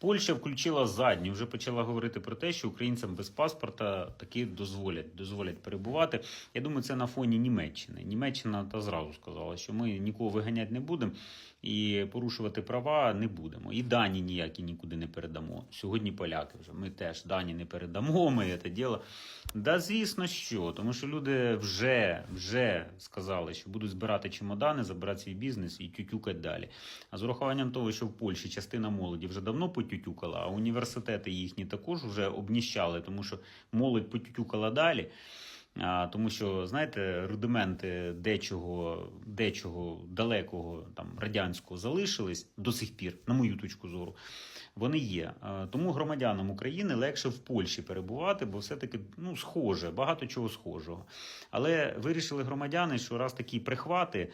Польща включила задню, вже почала говорити про те, що українцям без паспорта таки дозволять, дозволять перебувати. Я думаю, це на фоні Німеччини. Німеччина та зразу сказала, що ми нікого виганяти не будемо і порушувати права не будемо. І дані ніякі нікуди не передамо. Сьогодні поляки вже ми теж дані не передамо. Ми це діло. Да, звісно, що, тому що люди вже, вже сказали, що будуть збирати чемодани, забирати свій бізнес і тютюкати далі. А з урахуванням того, що в Польщі частина молоді вже давно потютюкала, а університети їхні також вже обніщали, тому що молодь потютюкала далі. А, тому що, знаєте, рудименти дечого, дечого далекого там радянського залишились до сих пір, на мою точку зору. Вони є. А, Тому громадянам України легше в Польщі перебувати, бо все-таки ну, схоже, багато чого схожого. Але вирішили громадяни, що раз такі прихвати,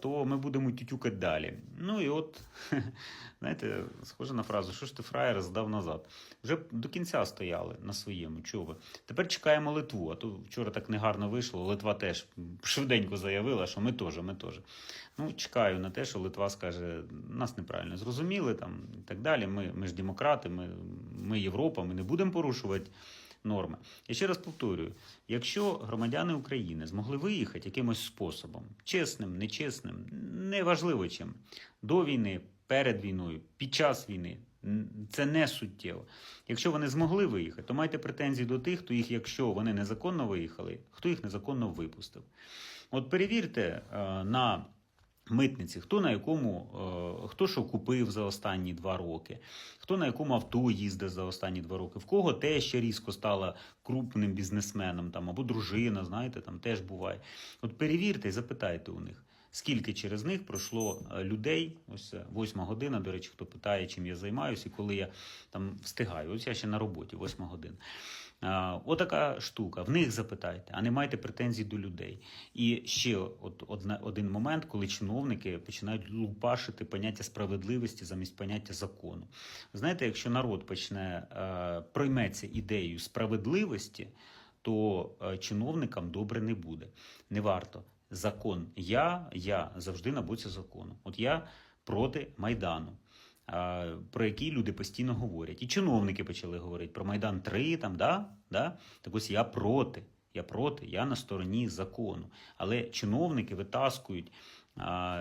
то ми будемо тютюкати далі. Ну і от, знаєте, схоже на фразу, що ж ти фраєр здав назад. Вже до кінця стояли на своєму. Чого ви? Тепер чекаємо Литву. А то вчора так негарно вийшло. Литва теж швиденько заявила, що ми теж, ми теж. Ну, чекаю на те, що Литва скаже, нас неправильно зрозуміли там і так далі. Ми, ми ж демократи, ми, ми Європа, ми не будемо порушувати норми. Я ще раз повторюю: якщо громадяни України змогли виїхати якимось способом, чесним, нечесним, неважливо чим, до війни, перед війною, під час війни. Це не суттєво. Якщо вони змогли виїхати, то майте претензії до тих, хто їх, якщо вони незаконно виїхали, хто їх незаконно випустив. От перевірте е, на митниці, хто на якому, е, хто що купив за останні два роки, хто на якому авто їздить за останні два роки, в кого те ще різко стала крупним бізнесменом там, або дружина, знаєте, там теж буває. От перевірте і запитайте у них. Скільки через них пройшло е, людей? Ось е, восьма година. До речі, хто питає, чим я займаюся, і коли я там встигаю. Ось я ще на роботі, восьма година. А, Отака штука. В них запитайте, а не майте претензій до людей. І ще от, одна, один момент, коли чиновники починають лупашити поняття справедливості замість поняття закону. Знаєте, якщо народ почне е, пройметься ідеєю справедливості, то е, чиновникам добре не буде. Не варто. Закон. Я, я завжди на боці закону. От я проти Майдану. Про який люди постійно говорять. І чиновники почали говорити про Майдан 3, там, да? Да? Так ось я проти. Я проти, я на стороні закону. Але чиновники витаскують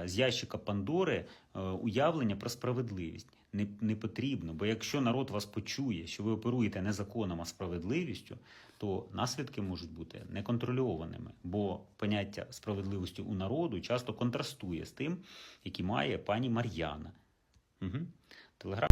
з ящика Пандори е, уявлення про справедливість. Не, не потрібно, бо якщо народ вас почує, що ви оперуєте не законом, а справедливістю, то наслідки можуть бути неконтрольованими, бо поняття справедливості у народу часто контрастує з тим, які має пані Мар'яна. Угу. Телеграм.